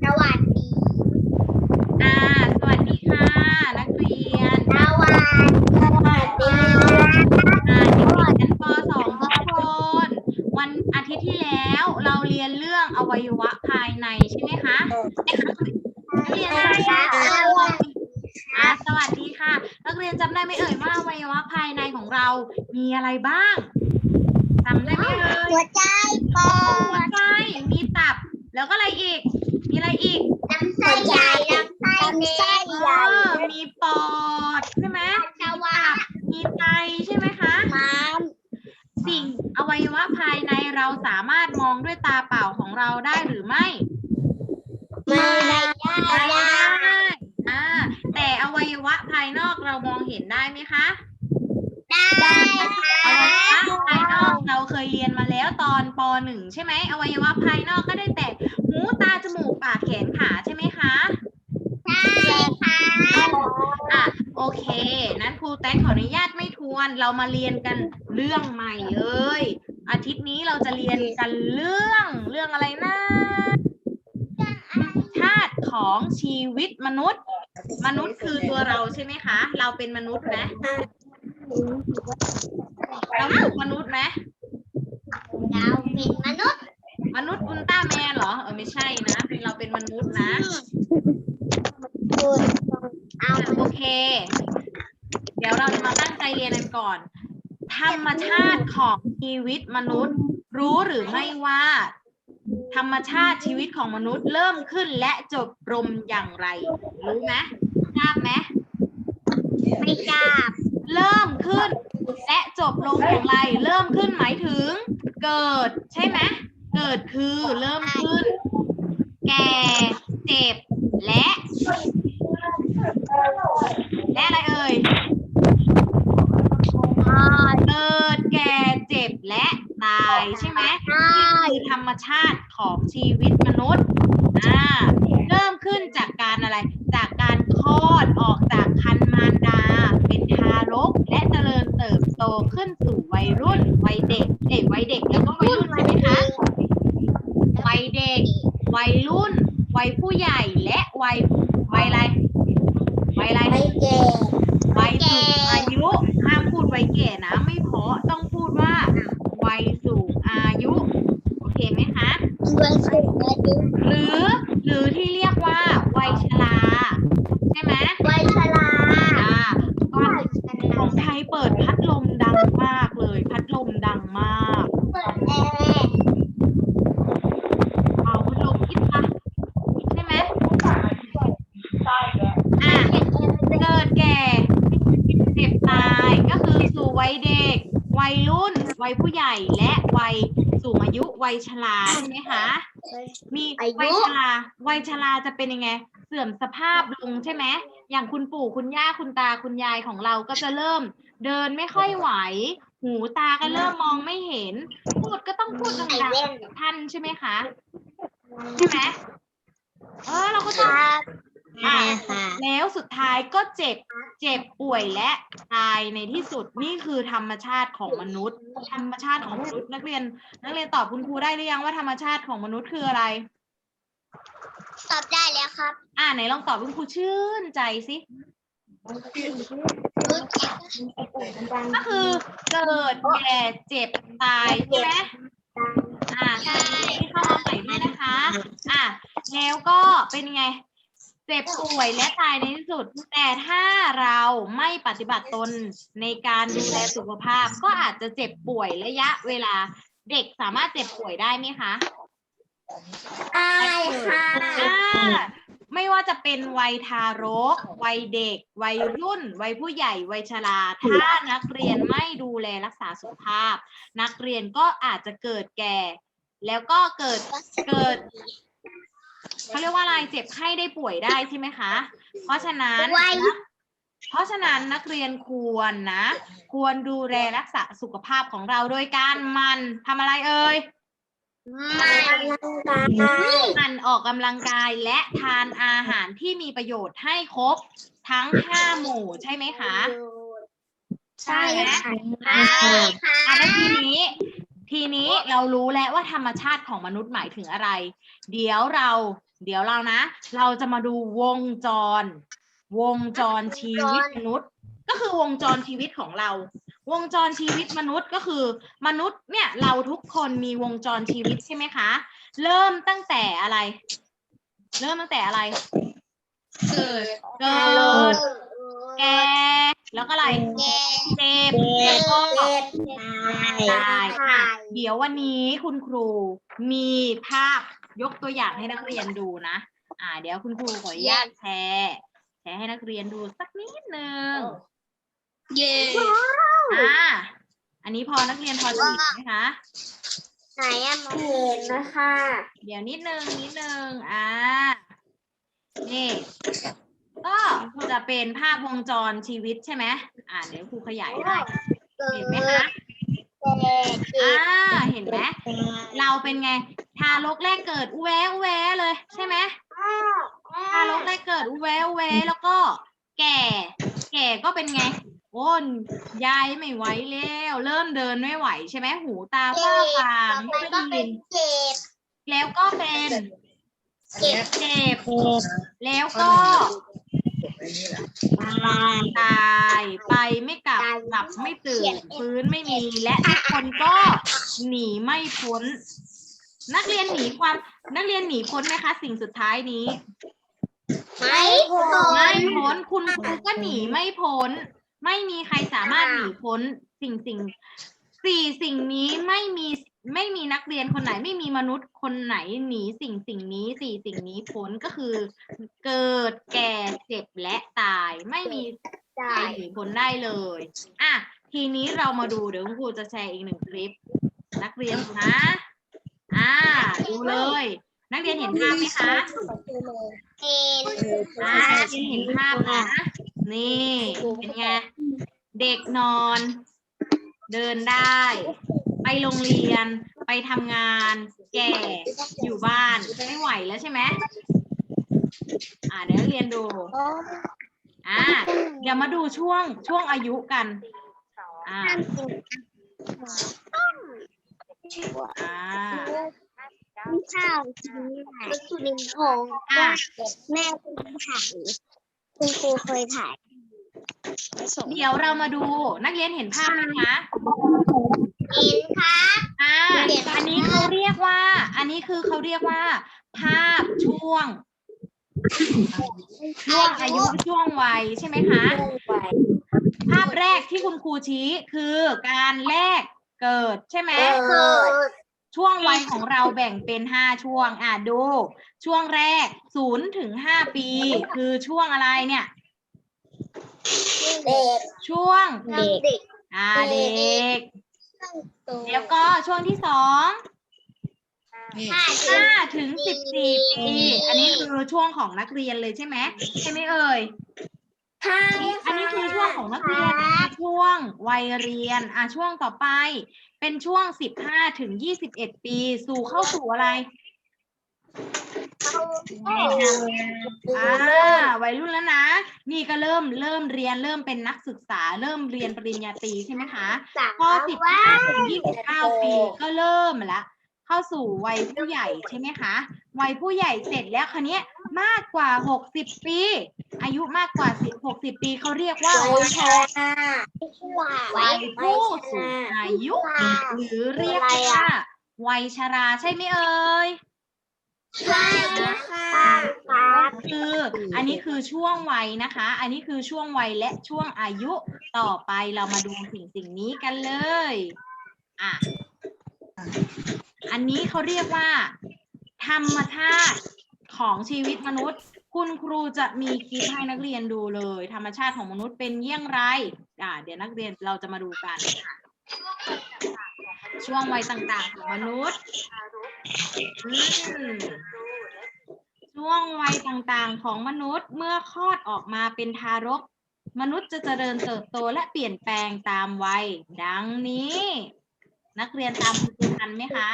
สวัสดีอ่า สวัสดีค่ะ นักเรียนสวัสดีสวัสดีอ่าเด็กๆชั้นป .2 ทุกคน วันอาทิตย์ที่แล้วเราเรียนเรื่องอวัยวะภายในใช่ไหมคะนักเรียนอะไรคะอ่าสวัสดีค่ะ นักเรียนจำได้ไหมเอ่ยว่าอวัยวะภายในของเรา มีอะไรบ้างจำได้ไหมเอ่ยหัวใจปอหัวดใจมีตับ แล้วก็อะไรอีก มีอะไรอีกลำไส้ใหญ่ลำไส้เล็กเออมีปอดใช่ไหมสวะมีไตใช่ไหมคะม้ามสิ่งอวัยวะภายในเราสามารถมองด้วยตาเปล่าของเราได้หรือไม่ไม่ได้ไม่ได้อ่าแต่อวัยวะภายนอกเรามองเห็นได้ไหมคะได้ค่ะอวัยวะภายนอกเราเคยเรียนมาแล้วตอนป .1 ใช่ไหมอวัยวะภายนอกก็ได้แต่หูตาจมูก ปากแขนขาใช่ไหมคะใช่ค่ะอะโอเค นั้นครูแต๊กขออนุญาตไม่ทวน เรามาเรียนกันเรื่องใหม่เลย อาทิตย์นี้เราจะเรียนกันเรื่องเรื่องอะไรนะชาติของชีวิตมนุษย์ มนุษย์คือตัวเราใช่ไหมคะ เราเป็นมนุษย์ไหมเราถูกมนุษย์ไหมเราเป็นมนุษย์ มนุษย์อุลตร้าแมนเหรอเออไม่ใช่นะ เป็นเราเป็นมนุษย์นะเอาโอเค เดี๋ยวเราจะมาตั้งใจเรียนกันก่อน ธรรมชาติของชีวิตมนุษย์ รู้หรือไม่ว่า ธรรมชาติชีวิตของมนุษย์เริ่มขึ้นและจบลงอย่างไร รู้ไหมทราบไหมไม่ทราบเริ่มขึ้นและจบลงอย่างไร เริ่มขึ้นหมายถึงเกิดใช่ไหม เกิดคือเริ่มขึ้น แก่เจ็บและ และอะไรเอ่ยเกิดแก่เจ็บและตายใช่ไหมใช่นี่คือธรรมชาติของชีวิตมนุษย์อ่าเริ่มขึ้นจากการอะไร จากการคลอดออกจากคันมารดา เป็นทารกและเจริญเติบโตขึ้นสู่วัยรุ่นวัยเด็กเด็กวัยเด็กแล้วก็วัยรุ่นใช่ไหมคะ วัยเด็ก วัยรุ่น วัยผู้ใหญ่และวัยวัยอะไรวัยอะไรไม่เก่งวัยสูงอายุห้ามพูดวัยแก่นะ ไม่เพราะต้องพูดว่าวัยสูงอายุ โอเคไหมคะด้วยสุดอายุ หรือหรือที่เรียกว่าวัยชราใช่ไหม วัยชรา อ่าตอนของไทยเปิดพัดลมดังมากเลย พัดลมดังมาก เปิดแอร์ เอาพัดลมคิดปะใช่ไหมอะเกิดแก่ เจ็บตายก็คือสู่วัยเด็ก วัยรุ่น วัยผู้ ใหญ่และวัยสูงอายุวัยชราใช่ไหมคะมีวัยชราวัยชราจะเป็นยังไง เสื่อมสภาพลงใช่ไหมอย่างคุณปู่คุณย่าคุณตาคุณยายของเราก็จะเริ่ม เดินไม่ค่อยไหว หูตาก็เริ่มมองไม่เห็น พูดก็ต้องพูดดังๆกับท่านใช่ไหมคะใช่ไหมเออเราก็ต้อง อะค่ะแล้วสุดท้ายก็เจ็บ เจ็บป่วยและ ตายในที่สุดนี่คือธรรมชาติของมนุษย์ ธรรมชาติของมนุษย์นักเรียน นักเรียนตอบคุณครูได้หรือยังว่าธรรมชาติของมนุษย์คืออะไร ตอบได้แล้วครับ อ่าไหนลองตอบคุณครูชื่นใจสิรู้จักก็คือเกิดแก่เจ็บตายใช่ไหมอ่าใช่ที่เข้ามาใหม่ด้วยนะคะ อะแล้วก็เป็นไง เจ็บป่วยและตายในที่สุด แต่ถ้าเราไม่ปฏิบัติตนในการดูแลสุขภาพ ก็อาจจะเจ็บป่วยระยะเวลา เด็กสามารถเจ็บป่วยได้ไหมคะได้ค่ะอ่าไม่ว่าจะเป็นวัยทารก วัยเด็ก วัยรุ่น วัยผู้ใหญ่ วัยชรา ถ้านักเรียนไม่ดูแลรักษาสุขภาพ นักเรียนก็อาจจะเกิดแก่ แล้วก็เกิดเกิด เขาเรียกว่าอะไรเจ็บไข้ได้ป่วยได้ใช่ไหมคะ เพราะฉะนั้นวัยนะเพราะฉะนั้นนักเรียนควรนะ ควรดูแลรักษาสุขภาพของเราโดยการหมันทำอะไรเอ่ยไม่ร่างกายหมันออกกำลังกายและทานอาหารที่มีประโยชน์ให้ครบทั้งห้าหมู่ใช่ไหมคะ ใช่ค่ะใช่ค่ะอะแล้วทีนี้ ทีนี้เรารู้แล้วว่าธรรมชาติของมนุษย์หมายถึงอะไร เดี๋ยวเรา เดี๋ยวเรานะ เราจะมาดูวงจร วงจรชีวิตมนุษย์ ก็คือวงจรชีวิตของเรา วงจรชีวิตมนุษย์ก็คือ มนุษย์เนี่ยเราทุกคนมีวงจรชีวิตใช่ไหมคะ เริ่มตั้งแต่อะไร เริ่มตั้งแต่อะไร เกิดเกิดแก่ แล้วก็อะไรแก่เจ็บแล้วก็ตายค่ะเดี๋ยววันนี้คุณครูมีภาพยกตัวอย่างให้นักเรียนดูนะ อ่า เดี๋ยวคุณครูขออนุญาตแชร์แชร์ให้นักเรียนดูสักนิดนึงเย้อ่าอันนี้พอนักเรียนพอจะเห็นไหมคะไหนอะมองเห็นนะคะ เดี๋ยวนิดนึงนิดนึงอ่านี่ ก็จะเป็นภาพวงจรชีวิตใช่ไหมอ่าเดี๋ยวครูขยายให้เห็นไหมคะอ่าเห็นไหมเราเป็นไง ทารกแรกเกิดอุแวะอุแวะเลยใช่ไหมทารกแรกเกิดอุแวะอุแวะแล้วก็ แก่ แก่ก็เป็นไงโอ้นยายไม่ไหวแล้ว เริ่มเดินไม่ไหวใช่ไหมหูตาฝ้าฟางไม่ค่อยได้ยินเจ็บแล้วก็เป็นเจ็บเจ็บแล้วก็ ตายไปไม่กลับกลับไม่ตื่นฟื้นไม่มีและทุกคนก็หนีไม่พ้น นักเรียนหนีความนักเรียนหนีพ้นไหมคะ สิ่งสุดท้ายนี้ไม่พอไม่พ้นคุณครูก็หนีไม่พ้น ไม่มีใครสามารถหนีพ้นสิ่งสิ่งสี่สิ่งนี้ไม่มี ไม่มีนักเรียนคนไหนไม่มีมนุษย์คนไหนหนีสิ่งสิ่งนี้สี่สิ่งนี้พ้นก็คือ เกิดแก่เจ็บและตาย ไม่มีใครหนีพ้นได้เลยอะทีนี้เรามาดูเดี๋ยวคุณครูจะแชร์อีกหนึ่งคลิป นักเรียนดูนะ อ่า ดูเลย นักเรียนเห็นภาพไหมคะเห็นอ่านักเรียนเห็นภาพนะ นี่เป็นไงเด็กนอน เดินได้ ไปโรงเรียน ไปทำงาน แก่ อยู่บ้าน ไม่ไหวแล้วใช่ไหมอ่าเดี๋ยวนักเรียนดู อ่า เดี๋ยวมาดูช่วงช่วงอายุกัน อ่า อ่าข้าวกินไม่สุนินทองอะแม่คุณถ่ายคุณครูเคยถ่ายเดี๋ยวเรามาดูนักเรียนเห็นภาพไหมคะ เห็นค่ะอ่าอันนี้เขาเรียกว่า อันนี้คือเขาเรียกว่า ภาพช่วง ช่วงอายุช่วงวัยใช่ไหมคะ ภาพแรกที่คุณครูชี้คือการแรกเกิดใช่ไหมเกิดช่วงวัยของเราแบ่งเป็นห้าช่วง อะดู ช่วงแรกศูนย์ถึงห้าปี คือช่วงอะไรเนี่ย เด็ก ช่วงเด็ก อ่าเด็ก แล้แล้ววก็ช่วงที่สองห้าห้าถึงสิบสี่ปีอันนี้คือช่วงของนักเรียนเลยใช่ไหมใช่ไหมเอ่ยห้าอันนี้คือช่วงของนักเรียนนะคะช่วงวัยเรียน อะช่วงต่อไป เป็นช่วงสิบห้าถึงยี่สิบเอ็ดปี สู่เข้าสู่อะไร อ่าวัยรุ่นแล้วนะ นี่ก็เริ่มเริ่มเรียนเริ่มเป็นนักศึกษา เริ่มเรียนปริญญาตรีใช่ไหมคะพอสิบห้าถึงยี่สิบเก้าปีก็เริ่มละเข้าสู่วัยผู้ใหญ่ใช่ไหมคะวัยผู้ใหญ่เสร็จแล้วคันนี้มากกว่าหกสิบปี อายุมากกว่าสิบหกสิบปีเขาเรียกว่าวัยชราวัยผู้สูงอายุ หรือเรียกว่าวัยชราใช่ไหมเอ่ย ใช่ค่ะครับคือ อันนี้คือช่วงวัยนะคะ อันนี้คือช่วงวัยและช่วงอายุต่อไปเรามาดูสิ่งสิ่งนี้กันเลย อะ อันนี้เขาเรียกว่า ธรรมชาติของชีวิตมนุษย์ คุณครูจะมีคลิปให้นักเรียนดูเลย ธรรมชาติของมนุษย์เป็นเยี่ยงไร อ่า เดี๋ยวนักเรียนเราจะมาดูกัน ช่วงวัยต่างๆของมนุษย์ช่วงวัยต่างๆของมนุษย์เมื่อคลอดออกมาเป็นทารก มนุษย์จะเจริญเติบโตและเปลี่ยนแปลงตามวัย ดังนี้ นักเรียนตามคุณครูทันไหมคะ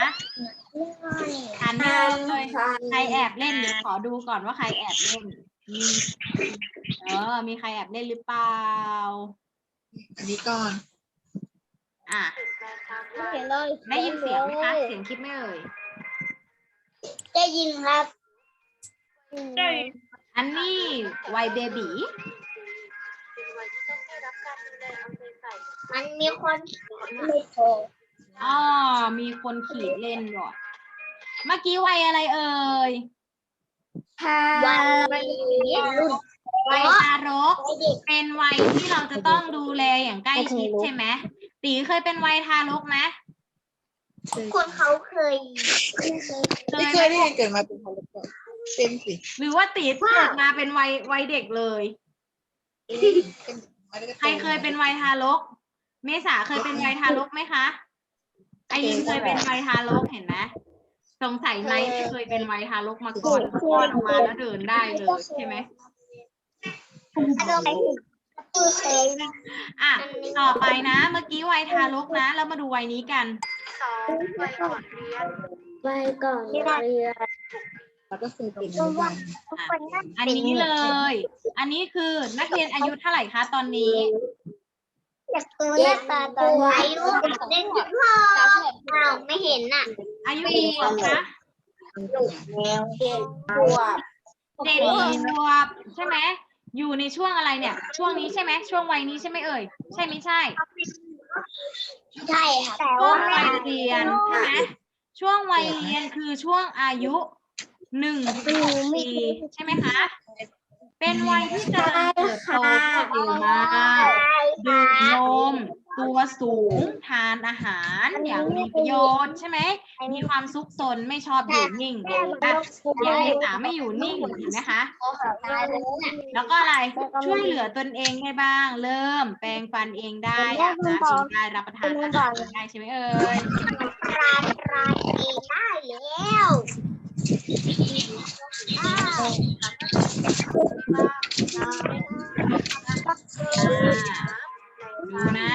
ทันไหมเอ่ยใครแอบเล่นเดี๋ยวขอดูก่อนว่าใครแอบเล่นมีเออ มีใครแอบเล่นหรือเปล่าอันนี้ก่อน อะเห็นเลยได้ยินเสียงไหมคะเสียงคลิปไหมเอ่ยได้ยินครับอันนี้วัยเบบีมันมีคนไม่พออ๋อมีคนขีดเล่นบ่เมื่อกี้วัยอะไรเอ่ยวันรุ่นวัยทารกเป็นวัยที่เราจะต้องดูแลอย่างใกล้ชิดใช่ไหม ตีเคยเป็นวัยทารกไหมคนเขาเคยไม่เคยได้เกิดมาเป็นคนละเป็นสิหรือว่าตีเกิดมาเป็นวัยวัยเด็กเลยใครเคยเป็นวัยทารก เมษาเคยเป็นวัยทารกไหมคะไอรินเคยเป็นวัยทารกเห็นไหมสงสัยไหมที่เคยเป็นวัยทารกมาก่อนคลอดออกมาแล้วเดินได้เลยใช่ไหมเคย อะต่อไปนะ เมื่อกี้วัยทารกนะ แล้วมาดูวัยนี้กันไปก่อนเรียนแล้วก็เคยเป็นอนุบาลทุกคนก็อันนี้เลย อันนี้คือนักเรียนอายุเท่าไหร่คะตอนนี้อยากตัวหน้าตาตอนอายุเล่นกับพ่ออ้าวไม่เห็นน่ะ อายุกี่ขวบคะแมวเด็กขวบเด็กขวบใช่ไหม อยู่ในช่วงอะไรเนี่ย ช่วงนี้ใช่ไหมช่วงวัยนี้ใช่ไหมเอ่ย ใช่ไม่ใช่ ใช่ค่ะแต่ช่วว่างวัยเรียนใช่ไหมช่วงวัยเรียนคือช่วงอายุหนึ่งถึงหกปีใช่ไหมคะ เป็นวัยที่กำลังเติบโตรวดเร็วมากดื่มนม ตัวสูงทานอาหารอย่างมีประโยชน์ใช่ไหม มีความซุกซนไม่ชอบอยู่นิ่งอะอย่างในสาไม่อยู่นิ่งเห็นไหมคะ แล้วก็อะไรช่วยเหลือตนเองได้บ้าง เริ่มแปรงฟันเองได้อาบน้ำเองได้รับประทานอาหารเองได้ใช่ไหมเอ่ยรายรายเองได้แล้วดูนะ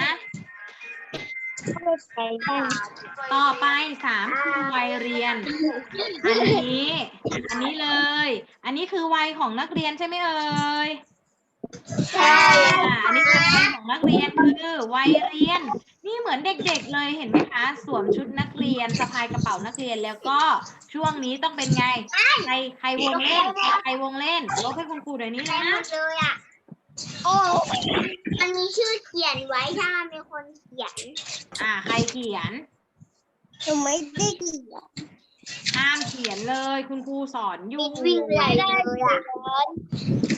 ต่อไปสามคือวัยเรียน อันนี้ อันนี้เลย อันนี้คือวัยของนักเรียนใช่ไหมเอ่ยใช่อ่าอันนี้คือวัยของนักเรียนคือวัยเรียน นี่เหมือนเด็กๆเลยเห็นไหมคะ สวมชุดนักเรียนสะพายกระเป๋านักเรียนแล้วก็ช่วงนี้ต้องเป็นไงใครใครวงเล่นใครวงเล่นลบให้คุณครูเดี๋ยวนี้เต็นะมเลยอะ โอ้มันมีชื่อเขียนไว้ถ้ามันเป็นคนเขียนอ่าใครเขียน หนูไม่ได้เขียนห้ามเขียนเลย คุณครูสอนอยู่วิ่งใหญ่เลยอะ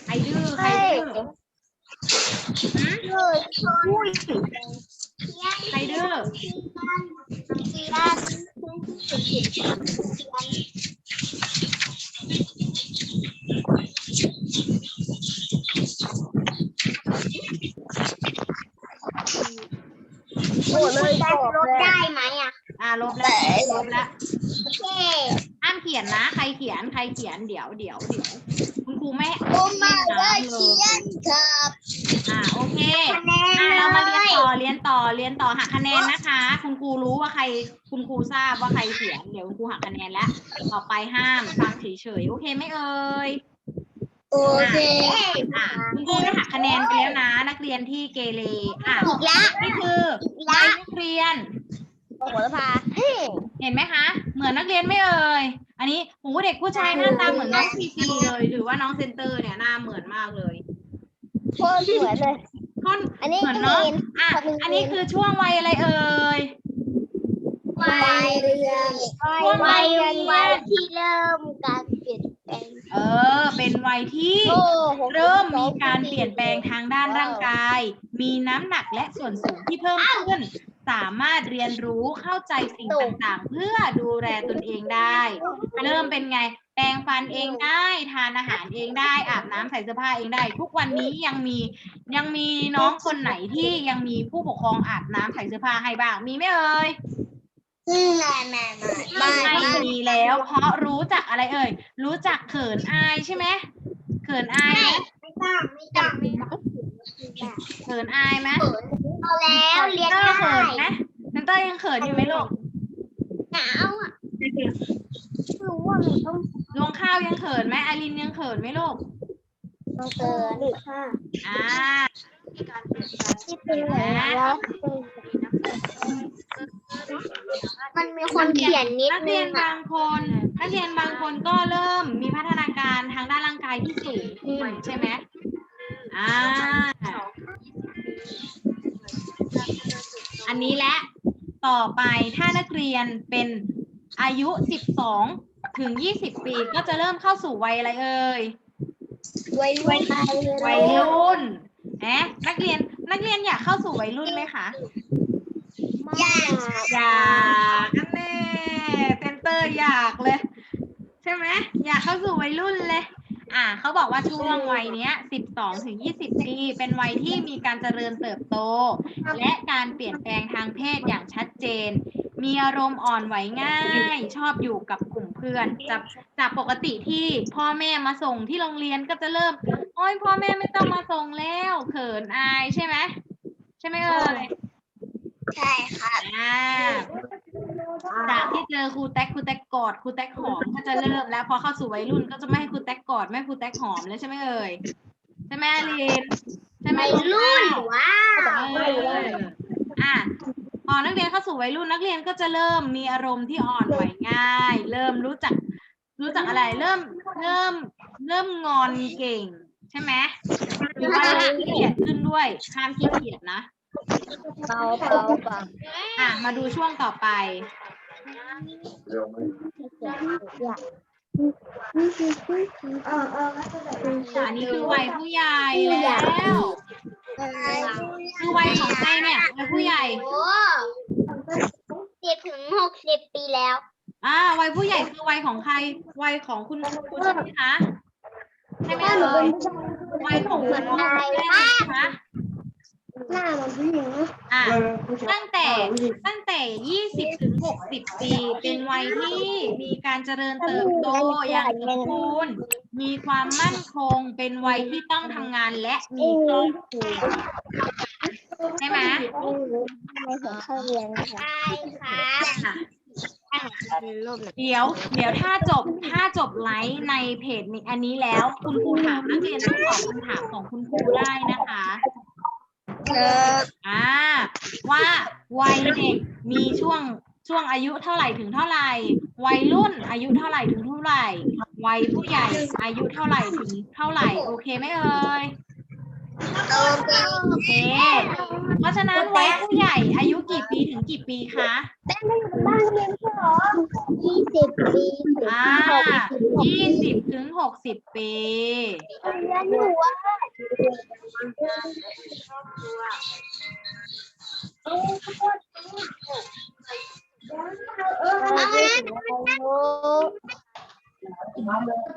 ใครดื้อใครดื้อหืมเลยชนใครดื้อ เขียนโอ้เลยลดได้ไหมอะอ่าลบแล้วลบแล้วโอเคห้ามเขียนนะ ใครเขียนใครเขียนเดี๋ยวเดี๋ยวเดี๋ยวคุณครูไม่โอ้มาเลยเขียนครับอ่าโอเคคะแนนอ่าเลเรามาเรียนยต่อเรียนต่อเรียนต่อหักคะแนนนะคะ คุณครูรู้ว่าใครคุณครูทราบว่าใครเขียนเดี๋ยวคุณครูหักคะแนนแล้วต่อไปห้ามฟังเฉยๆโอเคไหมเอ่ย โอเคอะคุณครูได้หักคะแนนไปแล้วนะ นักเรียนที่เกเรอะอีกละนี่คืออีกวัละยนักเรียนโหระพาเห็นไหมคะ เหมือนนักเรียนไหม่เอ่ย อันนี้โหเด็กผู้ชายหน้าตาเหมือนน้องพีพีเลย หรือว่าน้องเซนเตอร์เนี่ยหน้าเหมือนมากเลยโคตรสวยเลยค่อนอันนี้เหมือนเนาะเรียนอะอันนี้คือช่วงวัยอะไรเอ่ยวัยเรียนวัยเรียนวัยที่เริ่มการเปลี่ยนแปลง เออ เป็นวัยที่โอ้โหเริ่มมีการเปลี่ยนแปลงทางด้านร่างกาย มีน้ำหนักและส่วนสูงที่เพิ่มขึ้น สามารถเรียนรู้เข้าใจสิ่งต่างๆ เพื่อดูแลตนเองได้ เริ่มเป็นไงแปรงฟันเองได้ ทานอาหารเองได้ อาบน้ำใส่เสื้อผ้าเองได้ ทุกวันนี้ยังมียังมีน้องคนไหนที่ยังมีผู้ปกครองอาบน้ำใส่เสื้อผ้าให้บ้าง มีไหมเอ่ยอืม ไม่ไม่ไม่ไม่มีแล้ว เพราะรู้จักอะไรเอ่ย รู้จักเขินอายใช่ไหมเขินอายไหมไม่ต้องไม่ต้องไม่ต้องเขินอายไหมเอแล้วเรียนเตอได้ร์เขินไหมเซนเตอร์ยังเขินอยู่ไหมลูกหนาวอะรู้ว่ามันต้องลวงข้าวยังเขินไหมอารินยังเขินไหมลูกเกินค่ะอ่าที่เป็นแล้ว มันมีคนเขียนนิดนักนึเรียงนอะบางคนนักเรียนบางคนก็เริ่มมีพัฒนาการทางด้านร่างกายที่สูงขึ้นใช่ไหมอ่าอันนี้แหละ ต่อไปถ้านักเรียนเป็นอายุ 12 ถึง 20 ปี ก็จะเริ่มเข้าสู่วัยอะไรเอ่ย วัยรุ่นวัยรุ่นแหมนักเรียน นักเรียนอยากเข้าสู่วัยรุ่นไหมคะ อ อยากอยากอันแน่เซนเตอร์อยากเลย ใช่ไหมอยากเข้าสู่วัยรุ่นเลย อ่าเขาบอกว่าช่วงวัยเนี้ย12ถึง20 ปี เป็นวัยที่มีการเจริญเติบโต และการเปลี่ยนแปลงทางเพศอย่างชัดเจน มีอารมณ์อ่อนไหวง่าย ชอบอยู่กับกลุ่มเพื่อนจากจากปกติที่พ่อแม่มาส่งที่โรงเรียนก็จะเริ่มโอ้ยพ่อแม่ไม่ต้องมาส่งแล้วเขินอายใช่ไหมใช่ไหมเอ่ย ใช่ค่ะอ่าจากที่เจอครูแท็กครูแท็กกอดครูแท็กหอมก็จะเริ่มแล้วพอเข้าสู่วัยรุ่นก็จะไม่ให้ครูแท็กกอดไม่ให้ครูแท็กหอมแล้วใช่ไหมเอ่ยใช่ไหมอลินใช่ไหมวัยรุ่นว้าวเอออะพอนักเรียนเข้าสู่วัยรุ่นนักเรียนก็จะเริ่มมีอารมณ์ที่อ่อนไหวง่าย เริ่มรู้จัก รู้จักอะไรเริ่มเริ่มเริ่มงอนเก่ง ใช่ไหมหรือว่าเริ่มขี้เกียจขึ้นด้วยห้ามขี้เกียจนะ เบาเบาเบาอะมาดูช่วงต่อไปอันนี้คือวัยผู้ใหญ่แล้วคือวัยของใครเนี่ยวัยผู้ใหญ่สิบถึงหกสิบปีแล้วอ่าวัยผู้ใหญ่คือวัยของใคร วัยของคุณครูใช่ไหมคะใช่ไหมเอ่ยวัยของคุณพ่อคุณแม่ใช่ไหมคะ หน้ามันผู้หญิงอะตั้งแต่ตั้งแต่20ถึง60ปีเป็นวัยที่มีการเจริญเติบโตอย่างสมบูรณ์มีความมั่นคงเป็นวัยที่ต้องทำงานและมีครอบครัวใช่ไหมไม่เห็นเข้าเรียนใช่ครับอะรูปเดี๋ยวเดี๋ยวถ้าจบถ้าจบไลฟ์ในเพจนี้อันนี้แล้ว คุณครูถามนักเรียนต้องตอบคำถามของคุณครูได้นะคะ ครับอ่าว่าวัยเด็กมีช่วงช่วงอายุเท่าไหร่ถึงเท่าไหร่ วัยรุ่นอายุเท่าไหร่ถึงเท่าไหร่ วัยผู้ใหญ่อายุเท่าไหร่ถึงเท่าไหร่ โอเคไหมเอ่ย โอเคโอเค เพราะฉะนั้นวัยผู้ใหญ่อายุกี่ปีถึงกี่ปีคะบ้านเรียนใช่หรอยี่สิบปีถึงอ่าหกสิบยี่สิบถึงหกสิบปีเรียนอยู่ว่า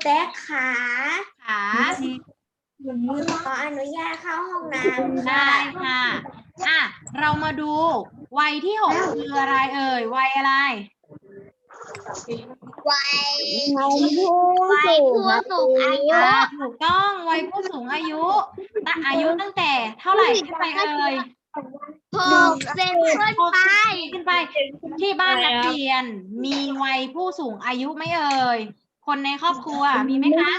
แต๊กขาค่ะ ขออนุญาตเข้าห้องน้ำได้ค่ะอะ เรามาดู วัยที่หกคืออะไรเอ่ย วัยอะไร วัยวัยผู้สูงอายุอ่าถูกต้อง วัยผู้สูงอายุตั้งอายุตั้งแต่ เท่าไหร่ขึ้นไปเอ่ยหกเซนขึ้นไปขึ้นไป ที่บ้านนักเรียน มีวัยผู้สูงอายุไหมเอ่ย คนในครอบครัวมีไหมคะ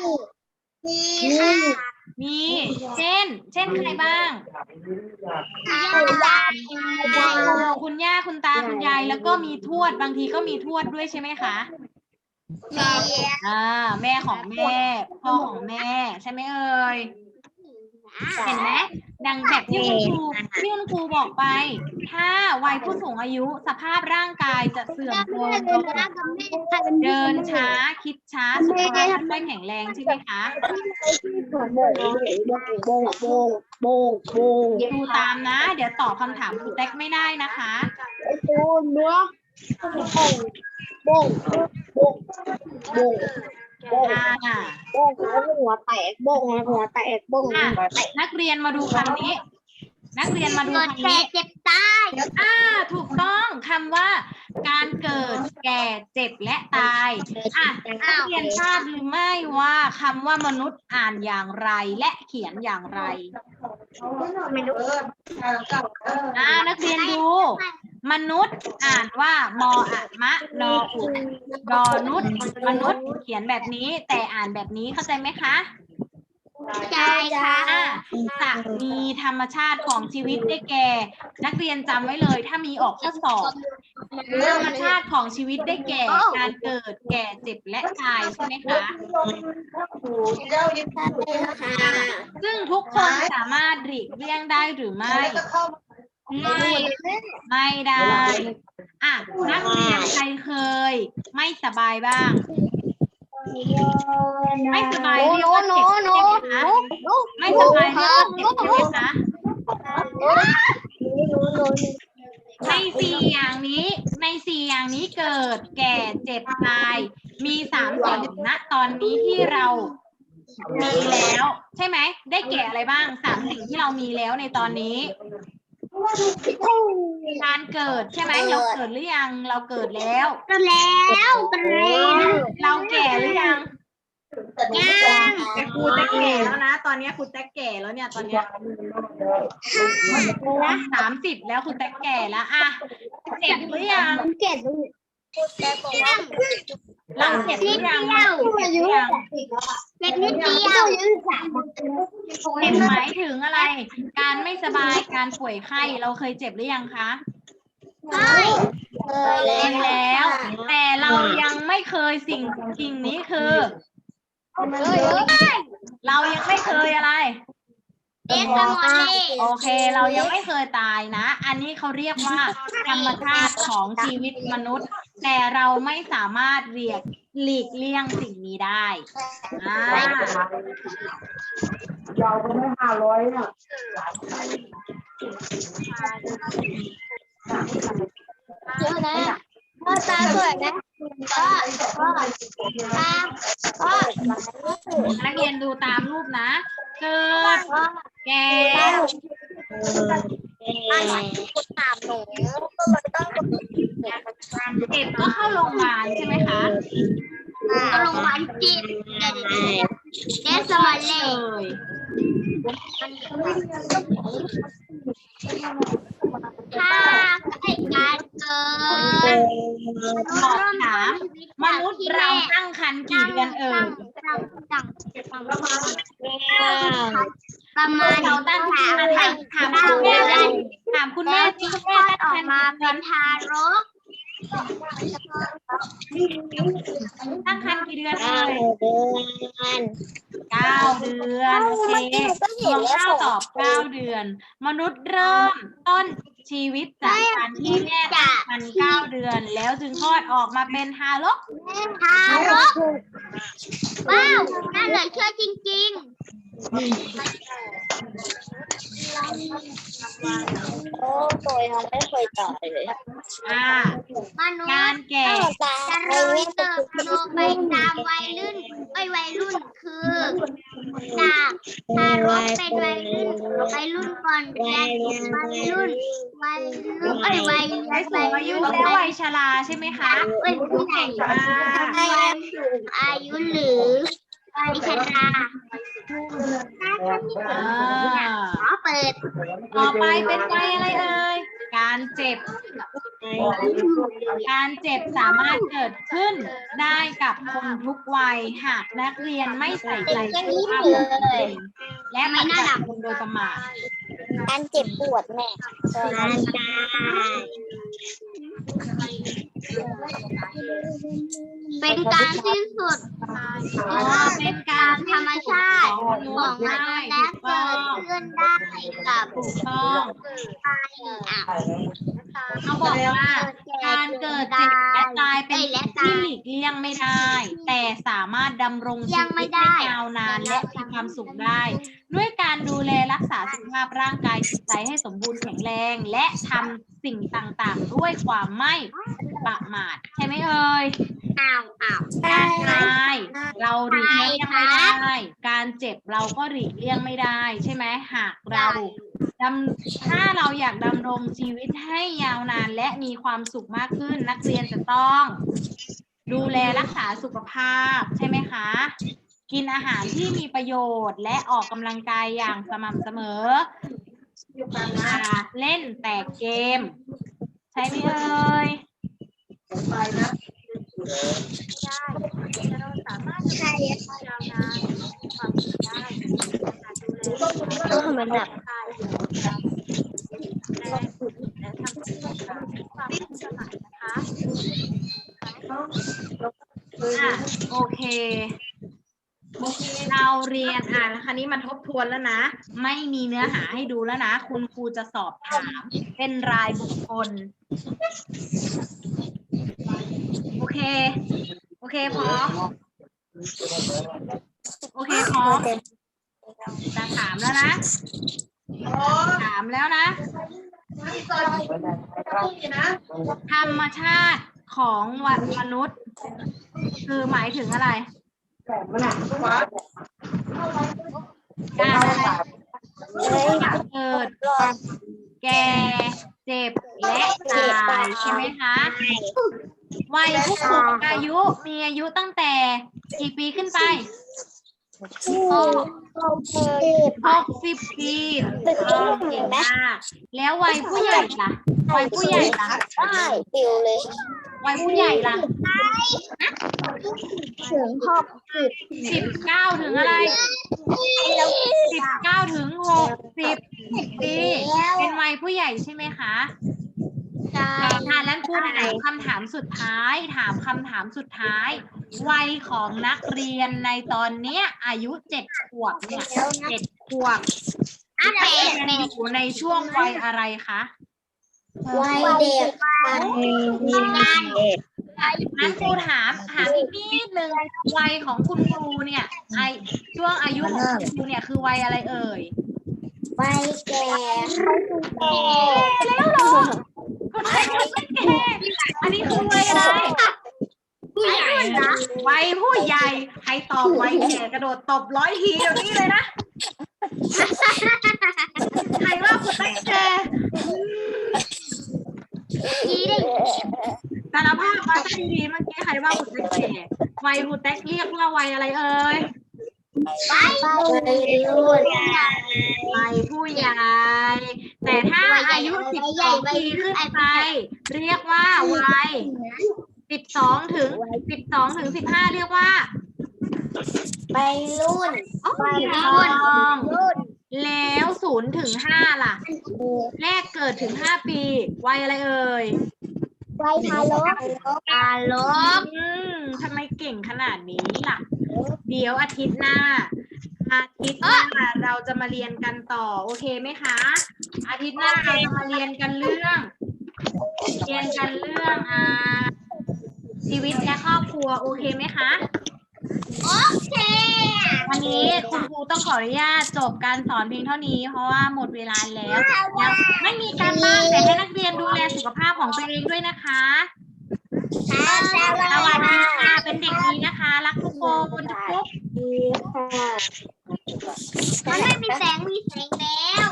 มีค่ะ มี เช่น เช่นใครบ้างคุณยายคุณย่าคุณตาคุณยาย แล้วก็มีทวดบางทีก็มีทวดด้วยใช่ไหมคะมีอ่าแม่ของแม่ พ่อของแม่ ใช่ไหมเอ่ย เห็นไหมดังแบบที่คุณครูที่คุณครูบอกไป ถ้าวัยผู้สูงอายุสภาพร่างกายจะเสื่อมโทรมลงเดินช้าคิดช้าสุขภาพไม่ค่อยแข็งแรงใช่ไหมคะโบโบโบโบดูตามนะ เดี๋ยวตอบคำถามครูแท็กไม่ได้นะคะโบเนื้อโบโบ โบโบอ่าโบหัวแตกโบหัวแตกโบอะนักเรียนมาดูคำนี้ นักเรียนมาดูคำนี้ เจ็บตายอ่า ถูกต้องคำว่า การเกิดแก่เจ็บและตายอะนักเรียนทราบหรือไม่ว่าคำว่ามนุษย์อ่านอย่างไรและเขียนอย่างไร ไม่รู้อ่านักเรียนดู ม นุษย์อ่านว่ามออะมะนออุดอนุษย์มนุษย์เขียนแบบนี้ แต่อ่านแบบนี้เข้าใจไหมคะใช่ค่ะอ่าจะมีธรรมชาติของชีวิตได้แก่ นักเรียนจำไว้เลย ถ้ามีออกข้อสอบธรรมชาติของชีวิตได้แก่ การเกิดแก่เจ็บและตายใช่ไหมคะซึ่งทุกคนสามารถหลีกเลี่ยงได้หรือไม่ ไม่ไม่ได้ อะนักเรียนใครเคย ไม่สบายบ้าง ไม่สบายเรียกว่าเจ็บใช่ไหมคะไม่สบายเรียกว่าเจ็บใช่ไหมคะในสี่อย่างนี้ในสี่อย่างนี้เกิดแก่เจ็บตาย มีสามสิ่งณตอนนี้ที่เรามีแล้ว ใช่ไหม ได้แก่อะไรบ้างสามสิ่งที่เรามีแล้วในตอนนี้ การเกิดใช่ไหมเราเกิดหรือยัง เราเกิดแล้วก็แล้วก็แล้วเราแก่หรือยังยังแต่ครูแตกแก่แล้วนะ ตอนเนี้ยครูแตกแก่แล้วเนี่ยตอนเนี้ยสามสิบแล้วครูแตกแก่แล้วอะเจ็บหรือยังเจ็ดยัง เราเจ็บหรือยังเราเจ็บหรือยังเจ็ดนิดเดียวเจ็บหมายถึงอะไร การไม่สบายการป่วยไข้เราเคยเจ็บหรือยังคะใช่เคยเจ็บแล้ว แต่เรายังไม่เคยสิ่งสิ่งนี้คือเรายังไม่เคยอะไร เด็กสมอนี่โอเค เรายังไม่เคยตายนะ อันนี้เขาเรียกว่าธรรมชาติของชีวิตมนุษย์ แต่เราไม่สามารถเรียกหลีกเลี่ยงสิ่งนี้ได้อ่ายาวไปไม่ห้าร้อยเนี่ยเยอะนะ พ่อตาสวยนะพ่อพ่อตาพ่อนักเรียนดูตามรูปนะ เกิดพ่อแก่อะไรคุณถามหนูก็เลยต้องเจ็บก็เข้าโรงพยาบาลใช่ไหมคะก็โรงพยาบาลจิตเด็กสมอเลนี่ยถ้าไอ้การ เกิดสอบถามมนุษย์เราตั้งครรภ์กี่เดือนเอ่ยประมาณเราตั้งครรภ์ถามถามคุณแม่เลยถามคุณแม่แล้วที่ที่คุณคแม่ลอดตั้งอคอรกรภ์มาเป็นทารกตั้งครรภ์กี่เดือนเอ่ยเก้าเดือนโอเครวมข้าวตอบเก้าเดือน มนุษย์เริ่มต้น ชีวิตจากการที่แม่ตั้งครรภ์เก้าเดือน แล้วจึงคลอดออกมาเป็นทารกทารกว้าวน่าเหลือเชื่อจริง ๆ โอ้ตัวยังไม่เคยต่อยเลยอ่ามนุษการย์แก่จะเริ่มเติบโตไปตามวัยรุ่นไอ้ยวัยรุ่นคือ จากทารกเป็นวัยรุ่นวัยรุ่นก่อนเป็นวัยรุ่นวัยรุ่นเอ้ยวัยวัยสูงอายุและวัยชราใช่ไหมคะเอ้ยผู้ใหญ่อ่าวัยสูงอายุหรือ วัยชราถ้าท่านมีอ่าขอเปิดต่อไปเป็นวัยอะไรเอ่ย การเจ็บ การเจ็บสามารถเกิดขึ้นได้กับคนทุกวัยหากนักเรียนไม่ใส่ใจสุขภาพของตนเองและไม่น่าดักคนโดยประมาทการเจ็บปวดแม่การตายเป็นการสิ้นสุด กับถูกต้องตายอะเขาบอกว่า การเกิดเจ็บและตายเป็นและสิ่งตาที่หยลีกเลี่ยงไม่ได้ แต่สามารถดำรงชียังไม่วิตได้ให้ยาวนานและมีความสุขได้ ด้วยการดูแลรักษาสุขภาพร่างกายจิตใจให้สมบูรณ์แข็งแรง และทำสิ่งต่างๆ ด้วยความไม่ประมาทใช่ไหมเอ่ยอ้าวอ้าวการตายเราหลีกเลี่ยงไม่ได้ การเจ็บเราก็หลีกเลี่ยงไม่ได้ ใช่ไหมหากเรา ดำถ้าเราอยากดำรงชีวิตให้ยาวนานและมีความสุขมากขึ้น นักเรียนจะต้อง ดูแลรักษาสุขภาพใช่ไหมคะ กินอาหารที่มีประโยชน์และออกกำลังกายอย่างสม่ำเสมออย่าเล่นแต่เกม ใช่ไหมเอ่ยไปนะได้เราสามารถจะยาวนานมีความสุขได้มันหนักและทำสิ่งต่าง ๆด้วยความซื่อสัตย์นะคโอเคเราเรียนอ่านคราวนี้มันทบทวนแล้วนะ ไม่มีเนื้อหาให้ดูแล้วนะ คุณครูจะสอบถาม เป็นรายบุคคล โอเค โอเคพร้อมโอเคพร้อมจะถามแล้วนะ ถามแล้วนะ ธรรมชาติของวันมนุษย์ คือหมายถึงอะไรการอะไรเกิด แก่เจ็บและตายใช่ไหมคะวัยผู้สูงอายุมีอายุตั้งแต่กี่ปีขึ้นไปหก สิบปีต้องเก่งมากแล้ววัยผู้ใหญ่ล่ะ วัยผู้ใหญ่ล่ะได้ปิวเลยวัยผู้ใหญ่ล่ะถึงหกสิบสิบเก้าถึงอะไรสิบเก้าถึงหกสิบปีเป็นวัยผู้ใหญ่ใช่ไหมคะใช่ ค่ะแล้วครูถามคำถามสุดท้าย ถามคำถามสุดท้าย วัยของนักเรียนในตอนเนี้ย อายุเจ็ดขวบเนี่ยเจ็ดขวบอะไรเป็นอยู่ในช่วงวัยอะไรคะวัยเด็กมีงานงั้นครูถามถามอีกนิดนึงวัยของคุณครูเนี่ยไอช่วงอายุของคุณครูเนี่ยคือวัยอะไรเอ่ยวัยแก่แล้วเหรอ อันนี้คือวัยอะไรผู้ใหญ่นะวัยผู้ใหญ่ใครตอบวัยแก่กระโดดตบร้อยทีเดี๋ยวนี้เลยนะใครว่าคุณตั้งแก่ดีดิสารภาพมาสักทีเมื่อกี้ใครว่าคุณตั้งแก่วัยคุณแต๊กเรียกว่าวัยอะไรเอ่ย ไปรุ่นวัยผู้ใหญ่ แต่ถ้าอายุสิบสองปีขึ้นไป เรียกว่าวัยสิบสองถึงสิบสองถึงสิบห้าเรียกว่าไปรุ่นอ๋อถูกรุ่นต้องแล้วศูนย์ถึงห้าล่ะ แรกเกิดถึงห้าปี วัยอะไรเอ่ยวัยทารกทารกอืมทำไมเก่งขนาดนี้ล่ะ เดี๋ยวอาทิตย์หน้า อาทิตย์หน้าเราจะมาเรียนกันต่อ โอเคไหมคะ อาทิตย์หน้าเราจะมาเรียนกันเรื่อง เรียนกันเรื่องอ่าชีวิตและครอบครัวโอเคไหมคะโอเควันนี้คุณครูต้องขออนุญาตจบการสอนเพียงเท่านี้ เพราะว่าหมดเวลาแล้วยังไม่มีการบ้านแต่ให้นักเรียนดูแลสุขภาพของตัวเองด้วยนะคะ ค่ะสวัสดีค่ะเป็นเด็กดีนะคะ รักทุกคนทุกคนดีค่ะมันไม่มีแสงมีแสงแล้ว